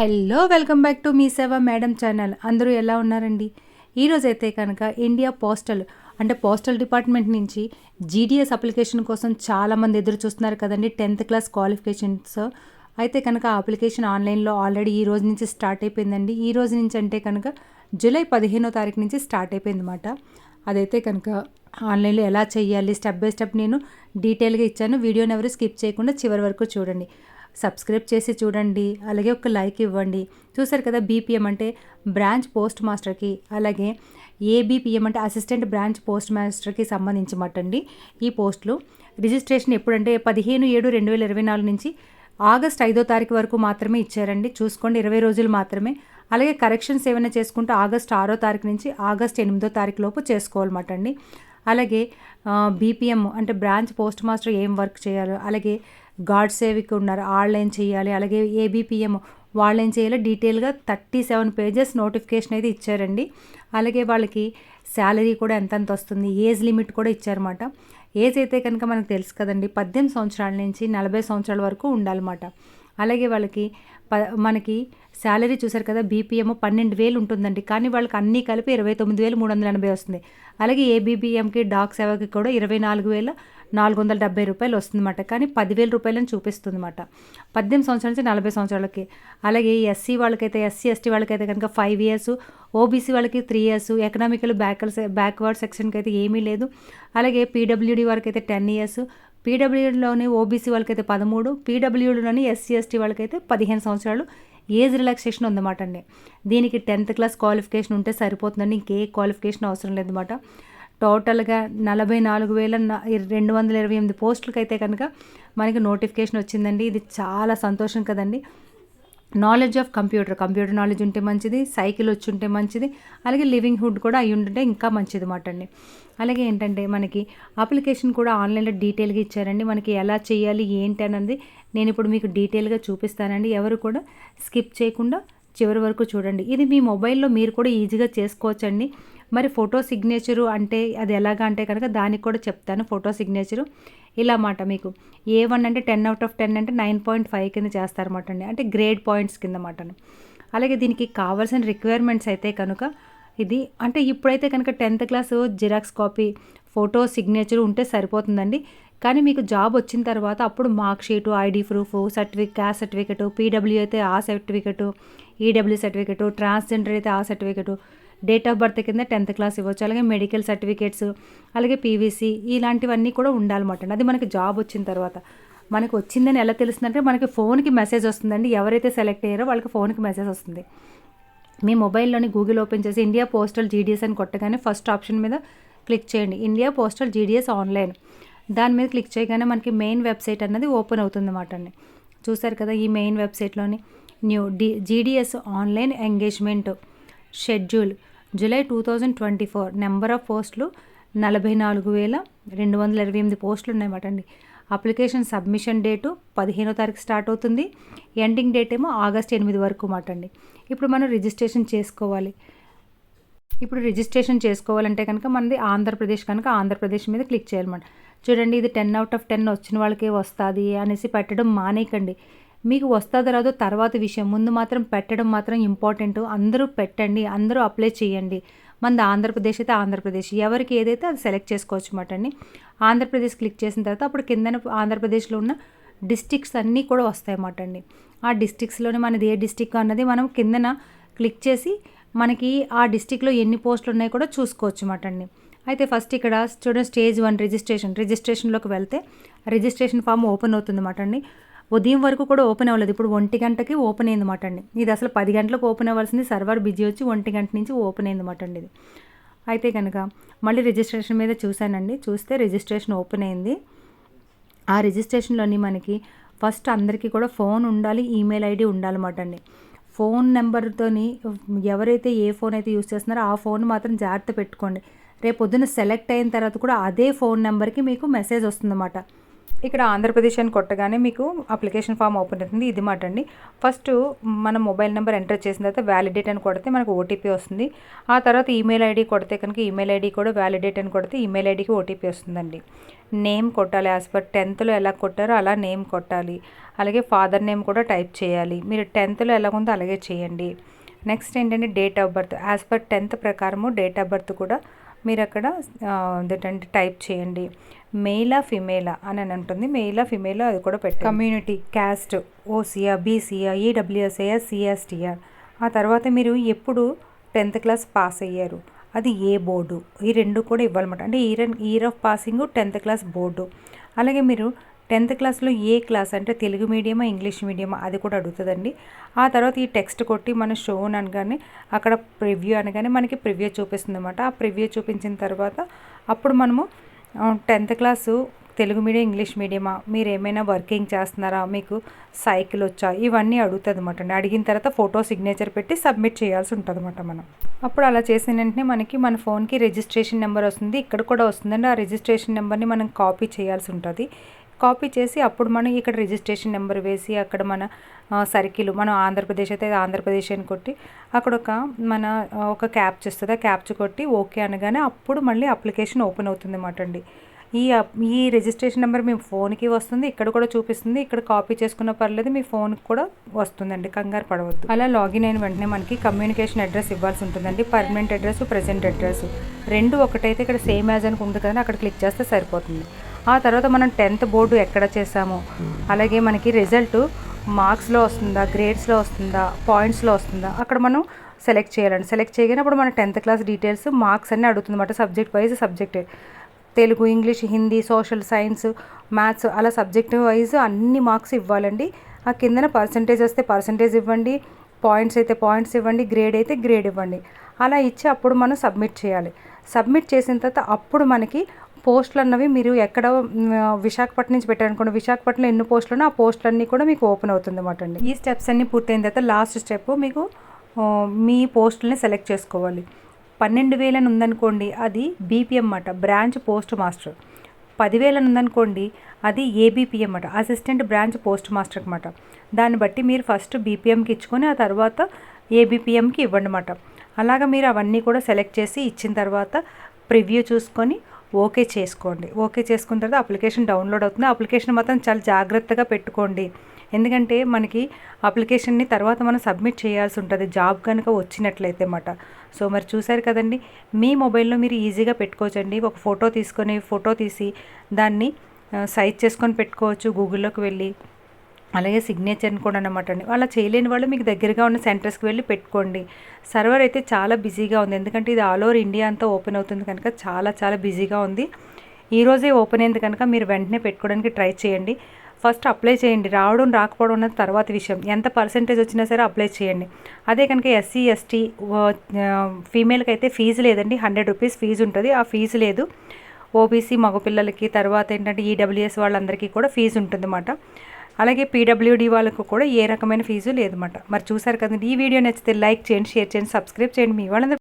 Hello welcome back to Mee Seva madam channel. అందరూ ఎలా ఉన్నారండి? ఈరోజు అయితే కనుక ఇండియా పోస్టల్ అంటే పోస్టల్ డిపార్ట్మెంట్ నుంచి జీడిఎస్ అప్లికేషన్ కోసం చాలామంది ఎదురు చూస్తున్నారు కదండి టెన్త్ క్లాస్ క్వాలిఫికేషన్స్. అయితే కనుక ఆ అప్లికేషన్ ఆన్లైన్లో ఆల్రెడీ ఈ రోజు నుంచి స్టార్ట్ అయిపోయిందండి. ఈ రోజు నుంచి అంటే కనుక జూలై పదిహేనో తారీఖు నుంచి స్టార్ట్ అయిపోయింది అనమాట అదైతే కనుక ఆన్లైన్లో ఎలా చేయాలి స్టెప్ బై స్టెప్ నేను డీటెయిల్గా ఇచ్చాను. వీడియోని ఎవరు స్కిప్ చేయకుండా చివరి వరకు చూడండి. సబ్స్క్రైబ్ చేసి చూడండి. అలాగే ఒక లైక్ ఇవ్వండి. చూసారు కదా బీపీఎం అంటే బ్రాంచ్ పోస్ట్ మాస్టర్కి అలాగే ఏబీపీఎం అంటే అసిస్టెంట్ బ్రాంచ్ పోస్ట్ మాస్టర్కి సంబంధించమటండి ఈ పోస్టులు. రిజిస్ట్రేషన్ ఎప్పుడంటే పదిహేను ఏడు రెండు వేల ఇరవై నాలుగు నుంచి ఆగస్ట్ ఐదో తారీఖు వరకు మాత్రమే ఇచ్చారండి. చూసుకోండి ఇరవై రోజులు మాత్రమే. అలాగే కరెక్షన్స్ ఏమైనా చేసుకుంటే ఆగస్ట్ ఆరో తారీఖు నుంచి ఆగస్ట్ ఎనిమిదో తారీఖు లోపు చేసుకోవాలన్నమాట అండి అలాగే బీపీఎం అంటే బ్రాంచ్ పోస్ట్ మాస్టర్ ఏం వర్క్ చేయాలో అలాగే గాడ్ సేవిక్ ఉన్నారు. వాళ్ళేం చేయాలి? అలాగే ఏబీపీఎం వాళ్ళేం చేయాలో? డీటెయిల్గా థర్టీ సెవెన్ పేజెస్ నోటిఫికేషన్ అయితే ఇచ్చారండి. అలాగే వాళ్ళకి శాలరీ కూడా ఎంతంత వస్తుంది? ఏజ్ లిమిట్ కూడా ఇచ్చారన్నమాట. ఏజ్ అయితే కనుక మనకు తెలుసు కదండి పద్దెనిమిది సంవత్సరాల నుంచి నలభై సంవత్సరాల వరకు ఉండాలన్నమాట. అలాగే వాళ్ళకి ప మనకి శాలరీ చూసారు కదా బీపీఎం పన్నెండు వేలు ఉంటుందండి. కానీ వాళ్ళకి అన్నీ కలిపి ఇరవై తొమ్మిది వేలు మూడు వందల ఎనభై వస్తుంది. అలాగే ఏబీబీఎంకి డాక్ సేవకి కూడా ఇరవై నాలుగు వేల నాలుగు వందల డెబ్బై రూపాయలు వస్తుందన్నమాట. కానీ పదివేల రూపాయలని చూపిస్తుంది అనమాట పద్దెనిమిది సంవత్సరాల నుంచి నలభై సంవత్సరాలకి. అలాగే ఎస్సీ వాళ్ళకైతే ఎస్సీ ఎస్టీ వాళ్ళకైతే కనుక ఫైవ్ ఇయర్స్ ఓబీసీ వాళ్ళకి త్రీ ఇయర్స్ ఎకనామికల్ బ్యాకల్ బ్యాక్వర్డ్ సెక్షన్కి అయితే ఏమీ లేదు. అలాగే పీడబ్ల్యూడీ వారికి అయితే టెన్ ఇయర్స్ పీడబ్ల్యూడీలోని ఓబీసీ వాళ్ళకైతే పదమూడు పీడబ్ల్యూడీలోని ఎస్సీ ఎస్టీ వాళ్ళకైతే పదిహేను సంవత్సరాలు. ఏజ్ రిలాక్సేషన్ ఉందన్నమాట అండి. దీనికి టెన్త్ క్లాస్ క్వాలిఫికేషన్ ఉంటే సరిపోతుందండి. ఇంకే క్వాలిఫికేషన్ అవసరం లేదన్నమాట. టోటల్గా నలభై నాలుగు వేల రెండు వందల ఇరవై ఎనిమిది పోస్టులకి అయితే కనుక మనకి నోటిఫికేషన్ వచ్చిందండి. ఇది చాలా సంతోషం కదండి. Knowledge of computer computer knowledge ఉంటే మంచిది సైకిల్ వచ్చి ఉంటే మంచిది అలాగే లివింగ్ హుడ్ కూడా అయి ఉంటుంటే ఇంకా మంచిది మాట అండి. అలాగే ఏంటంటే మనకి అప్లికేషన్ కూడా ఆన్లైన్లో డీటెయిల్గా ఇచ్చారండి. మనకి ఎలా చేయాలి ఏంటి అన్నది నేను ఇప్పుడు మీకు డీటెయిల్గా చూపిస్తానండి. ఎవరు కూడా స్కిప్ చేయకుండా చివరి వరకు చూడండి. ఇది మీ మొబైల్లో మీరు కూడా ఈజీగా చేసుకోవచ్చండి. మరి ఫోటో సిగ్నేచరు అంటే అది ఎలాగా అంటే కనుక దానికి కూడా చెప్తాను ఫోటో సిగ్నేచరు. ఇలా మాట మీకు. ఏ వన్ అంటే టెన్ అవుట్ ఆఫ్ టెన్ అంటే నైన్ పాయింట్ ఫైవ్ కింద చేస్తారన్నమాట అండి. అంటే గ్రేడ్ పాయింట్స్ కింద మాటను అలాగే దీనికి కావాల్సిన రిక్వైర్మెంట్స్ అయితే కనుక ఇది. అంటే ఇప్పుడైతే కనుక tenth class xerox copy photo signature ఉంటే సరిపోతుందండి. కానీ మీకు జాబ్ వచ్చిన తర్వాత అప్పుడు mark sheet ID proof certificate caste certificate PW అయితే ఆ సర్టిఫికేటు ఈడబ్ల్యూ సర్టిఫికేటు ట్రాన్స్జెండర్ అయితే ఆ సర్టిఫికేటు డేట్ ఆఫ్ బర్త్ కింద టెన్త్ క్లాస్ ఇవ్వచ్చు అలాగే మెడికల్ సర్టిఫికేట్స్ అలాగే పీవీసీ ఇలాంటివన్నీ కూడా ఉండాలన్నమాట అది మనకి జాబ్ వచ్చిన తర్వాత. మనకు వచ్చిందని ఎలా తెలుస్తుందంటే మనకి ఫోన్కి మెసేజ్ వస్తుందండి. ఎవరైతే సెలెక్ట్ అయ్యారో వాళ్ళకి ఫోన్కి మెసేజ్ వస్తుంది. మీ మొబైల్లోని గూగుల్ ఓపెన్ చేసి ఇండియా పోస్టల్ జీడిఎస్ అని కొట్టగానే ఫస్ట్ ఆప్షన్ మీద క్లిక్ చేయండి. India postal GDS online. దాని మీద క్లిక్ చేయగానే మనకి మెయిన్ వెబ్సైట్ అన్నది ఓపెన్ అవుతుంది అన్నమాట అండి. చూసారు కదా ఈ main వెబ్సైట్లోని new D GDS online engagement schedule July two thousand twenty four number of పోస్టులు నలభై నాలుగు వేల రెండు వందల ఇరవై ఎనిమిది పోస్టులు ఉన్నాయన్నమాట అండి. అప్లికేషన్ సబ్మిషన్ డేటు పదిహేనో తారీఖు స్టార్ట్ అవుతుంది. ఎండింగ్ డేట్ ఏమో ఆగస్ట్ ఎనిమిది వరకు మాట అండి. ఇప్పుడు మనం రిజిస్ట్రేషన్ చేసుకోవాలి. ఇప్పుడు రిజిస్ట్రేషన్ చేసుకోవాలంటే కనుక మనది ఆంధ్రప్రదేశ్ కనుక ఆంధ్రప్రదేశ్ మీద క్లిక్ చేయాలన్నమాట. చూడండి ఇది టెన్ అవుట్ ఆఫ్ టెన్ వచ్చిన వాళ్ళకే వస్తుంది అనేసి పెట్టడం మానేయకండి. మీకు వస్తుందో రాదో తర్వాత విషయం. ముందు మాత్రం పెట్టడం మాత్రం ఇంపార్టెంట్ అందరూ పెట్టండి అందరూ అప్లై చేయండి. మనది ఆంధ్రప్రదేశ్ అయితే ఆంధ్రప్రదేశ్. ఎవరికి ఏదైతే అది సెలెక్ట్ చేసుకోవచ్చు అనమాట అండి. ఆంధ్రప్రదేశ్ క్లిక్ చేసిన తర్వాత అప్పుడు కిందన ఆంధ్రప్రదేశ్లో ఉన్న డిస్టిక్స్ అన్నీ కూడా వస్తాయన్నమాట అండి. ఆ డిస్టిక్స్లోనే మనది ఏ డిస్టిక్ అన్నది మనం కిందన క్లిక్ చేసి మనకి ఆ డిస్టిక్లో ఎన్ని పోస్టులు ఉన్నాయో కూడా చూసుకోవచ్చు అన్నమాట అండి. అయితే ఫస్ట్ ఇక్కడ చూడండి స్టేజ్ వన్ రిజిస్ట్రేషన్ రిజిస్ట్రేషన్లోకి వెళ్తే రిజిస్ట్రేషన్ ఫామ్ ఓపెన్ అవుతుంది అన్నమాట అండి. ఉదయం వరకు కూడా ఓపెన్ అవ్వలేదు ఇప్పుడు ఒంటి గంటకి ఓపెన్ అయింది మాట అండి. ఇది అసలు పది గంటలకు ఓపెన్ అవ్వాల్సింది సర్వర్ బిజీ వచ్చి ఒంటి గంట నుంచి ఓపెన్ అయింది మాటండి ఇది. అయితే కనుక మళ్ళీ రిజిస్ట్రేషన్ మీద చూశానండి చూస్తే రిజిస్ట్రేషన్ ఓపెన్ అయింది. ఆ రిజిస్ట్రేషన్లోని మనకి ఫస్ట్ అందరికీ కూడా ఫోన్ ఉండాలి ఈమెయిల్ ఐడి ఉండాలన్నమాట అండి. ఫోన్ నెంబర్తోని ఎవరైతే ఏ ఫోన్ అయితే యూస్ చేస్తున్నారో ఆ ఫోన్ మాత్రం జాగ్రత్త పెట్టుకోండి. రేపు పొద్దున సెలెక్ట్ అయిన తర్వాత కూడా అదే ఫోన్ నెంబర్కి మీకు మెసేజ్ వస్తుందన్నమాట. ఇక్కడ ఆంధ్రప్రదేశ్ అని కొట్టగానే మీకు అప్లికేషన్ ఫామ్ ఓపెన్ అవుతుంది. ఇది మాట అండి. ఫస్ట్ మన మొబైల్ నెంబర్ ఎంటర్ చేసిన తర్వాత వ్యాలిడేట్ అని కొడితే మనకు ఓటీపీ వస్తుంది. ఆ తర్వాత ఈమెయిల్ ఐడి కొడితే కనుక ఈమెయిల్ ఐడి కూడా వ్యాలిడేట్ అని కొడితే ఈమెయిల్ ఐడికి ఓటీపీ వస్తుందండి. నేమ్ కొట్టాలి. యాజ్ పర్ టెన్త్లో ఎలా కొట్టారో అలా నేమ్ కొట్టాలి. అలాగే ఫాదర్ నేమ్ కూడా టైప్ చేయాలి. మీరు టెన్త్లో ఎలా ఉందో అలాగే చేయండి. నెక్స్ట్ ఏంటంటే date of birth. As per tenth ప్రకారము డేట్ ఆఫ్ బర్త్ కూడా మీరు అక్కడ ఏంటంటే టైప్ చేయండి. మెయిలా ఫిమేలా అని అని ఉంటుంది. మేలా ఫిమేలా అది కూడా పెట్టి కమ్యూనిటీ క్యాస్ట్ ఓసీఆ బీసీఆ ఈడబ్ల్యూఎస్ఏ సిఎస్టీఆర్ ఆ తర్వాత మీరు ఎప్పుడు టెన్త్ క్లాస్ పాస్ అయ్యారు? అది ఏ బోర్డు? ఈ రెండు కూడా ఇవ్వాలన్నమాట. అంటే year year of passing tenth class board. అలాగే మీరు టెన్త్ క్లాస్లో ఏ క్లాస్? అంటే తెలుగు మీడియమా ఇంగ్లీష్ మీడియమా? అది కూడా అడుగుతుందండి. ఆ తర్వాత ఈ టెక్స్ట్ కొట్టి మన షో అనగానే అక్కడ ప్రివ్యూ అనగానే మనకి ప్రివ్యూ చూపిస్తుంది అనమాట ఆ ప్రివ్యూ చూపించిన తర్వాత అప్పుడు మనము tenth class Telugu medium English మీడియమా? మీరు ఏమైనా వర్కింగ్ చేస్తున్నారా? మీకు సైకిల్ వచ్చా? ఇవన్నీ అడుగుతుంది అనమాట అడిగిన తర్వాత ఫోటో సిగ్నేచర్ పెట్టి సబ్మిట్ చేయాల్సి ఉంటుంది అనమాట మనం. అప్పుడు అలా చేసిన వెంటనే మనకి మన ఫోన్కి రిజిస్ట్రేషన్ నెంబర్ వస్తుంది. ఇక్కడ కూడా వస్తుందండి. ఆ రిజిస్ట్రేషన్ నెంబర్ని మనం కాపీ చేయాల్సి ఉంటుంది. కాపీ చేసి అప్పుడు మనం ఇక్కడ రిజిస్ట్రేషన్ నెంబర్ వేసి అక్కడ మన సర్కిల్ మనం ఆంధ్రప్రదేశ్ అయితే ఆంధ్రప్రదేశ్ అని కొట్టి అక్కడ ఒక మన ఒక క్యాప్చ్ వస్తుంది. ఆ క్యాప్చ్ కొట్టి ఓకే అనగానే అప్పుడు మళ్ళీ అప్లికేషన్ ఓపెన్ అవుతుంది అన్నమాట అండి. ఈ ఈ రిజిస్ట్రేషన్ నెంబర్ మీ ఫోన్కి వస్తుంది. ఇక్కడ కూడా చూపిస్తుంది. ఇక్కడ కాపీ చేసుకున్న పర్లేదు మీ ఫోన్కి కూడా వస్తుందండి. కంగారు పడవద్దు. అలా లాగిన్ అయిన వెంటనే మనకి కమ్యూనికేషన్ అడ్రస్ ఇవ్వాల్సి ఉంటుందండి. పర్మనెంట్ అడ్రస్ ప్రజెంట్ అడ్రస్ రెండు ఒకటైతే ఇక్కడ సేమ్ యాజ్ అని ఉంది కదా అక్కడ క్లిక్ చేస్తే సరిపోతుంది. ఆ తర్వాత మనం టెన్త్ బోర్డు ఎక్కడ చేసాము అలాగే మనకి రిజల్ట్ మార్క్స్లో వస్తుందా గ్రేడ్స్లో వస్తుందా పాయింట్స్లో వస్తుందా? అక్కడ మనం సెలెక్ట్ చేయాలండి. సెలెక్ట్ చేయగానే మన టెన్త్ క్లాస్ డీటెయిల్స్ మార్క్స్ అన్నీ అడుగుతుంది అన్నమాట subject wise subject. Telugu English Hindi social science maths అలా సబ్జెక్ట్ వైజ్ అన్ని మార్క్స్ ఇవ్వాలండి. ఆ కిందన పర్సంటేజ్ వస్తే పర్సంటేజ్ ఇవ్వండి పాయింట్స్ అయితే పాయింట్స్ ఇవ్వండి గ్రేడ్ అయితే గ్రేడ్ ఇవ్వండి. అలా ఇచ్చి అప్పుడు మనం సబ్మిట్ చేయాలి. సబ్మిట్ చేసిన తర్వాత అప్పుడు మనకి పోస్టులు అన్నవి మీరు ఎక్కడ విశాఖపట్నం నుంచి పెట్టారనుకోండి విశాఖపట్నంలో ఎన్ని పోస్టులు ఆ పోస్టులన్నీ కూడా మీకు ఓపెన్ అవుతుంది అన్నమాట అండి ఈ స్టెప్స్ అన్నీ పూర్తయిన తర్వాత లాస్ట్ స్టెప్ మీకు మీ పోస్టులని సెలెక్ట్ చేసుకోవాలి. పన్నెండు వేలని ఉందనుకోండి అది బీపీఎం అన్నమాట బ్రాంచ్ పోస్ట్ మాస్టర్. పదివేలని ఉందనుకోండి అది ఏబీపీఎం అన్నమాట అసిస్టెంట్ బ్రాంచ్ పోస్ట్ మాస్టర్ అనమాట దాన్ని బట్టి మీరు ఫస్ట్ బీపీఎంకి ఇచ్చుకొని ఆ తర్వాత ఏబీపీఎంకి ఇవ్వండి అన్నమాట. అలాగా మీరు అవన్నీ కూడా సెలెక్ట్ చేసి ఇచ్చిన తర్వాత ప్రివ్యూ చూసుకొని ఓకే చేసుకోండి. ఓకే చేసుకున్న తర్వాత అప్లికేషన్ డౌన్లోడ్ అవుతుంది. అప్లికేషన్ మాత్రం చాలా జాగ్రత్తగా పెట్టుకోండి. ఎందుకంటే మనకి అప్లికేషన్ని తర్వాత మనం సబ్మిట్ చేయాల్సి ఉంటుంది. జాబ్ కనుక వచ్చినట్లయితే మాట సో మరి చూసారు కదండి? మీ మొబైల్లో మీరు ఈజీగా పెట్టుకోవచ్చండి. ఒక ఫోటో తీసుకొని ఫోటో తీసి దాన్ని సైజ్ చేసుకొని పెట్టుకోవచ్చు. గూగుల్లోకి వెళ్ళి. అలాగే సిగ్నేచర్ని కూడా అనమాట అండి. అలా చేయలేని వాళ్ళు మీకు దగ్గరగా ఉన్న సెంటర్స్కి వెళ్ళి పెట్టుకోండి. సర్వర్ అయితే చాలా బిజీగా ఉంది. ఎందుకంటే ఇది ఆల్ ఓవర్ ఇండియా అంతా ఓపెన్ అవుతుంది కనుక చాలా చాలా బిజీగా ఉంది. ఈరోజే ఓపెన్ అయింది కనుక మీరు వెంటనే పెట్టుకోవడానికి ట్రై చేయండి. ఫస్ట్ అప్లై చేయండి. రావడం రాకపోవడం అన్నది తర్వాత విషయం. ఎంత పర్సెంటేజ్ వచ్చినా సరే అప్లై చేయండి. అదే కనుక ఎస్సీ ఎస్టీ ఫీమేల్కి అయితే ఫీజు లేదండి. హండ్రెడ్ రూపీస్ ఫీజు ఉంటుంది. ఆ ఫీజు లేదు. ఓబీసీ మగపిల్లలకి తర్వాత ఏంటంటే ఈడబ్ల్యూఎస్ వాళ్ళందరికీ కూడా ఫీజు ఉంటుందన్నమాట. అలాగే పీడబ్ల్యూడీ వాళ్ళకు కూడా ఏ రకమైన ఫీజు లేదన్నమాట. మరి చూసారు కదండి ఈ వీడియో నచ్చితే లైక్ చేయండి షేర్ చేయండి సబ్స్క్రైబ్ చేయండి. మీ వాళ్ళందరూ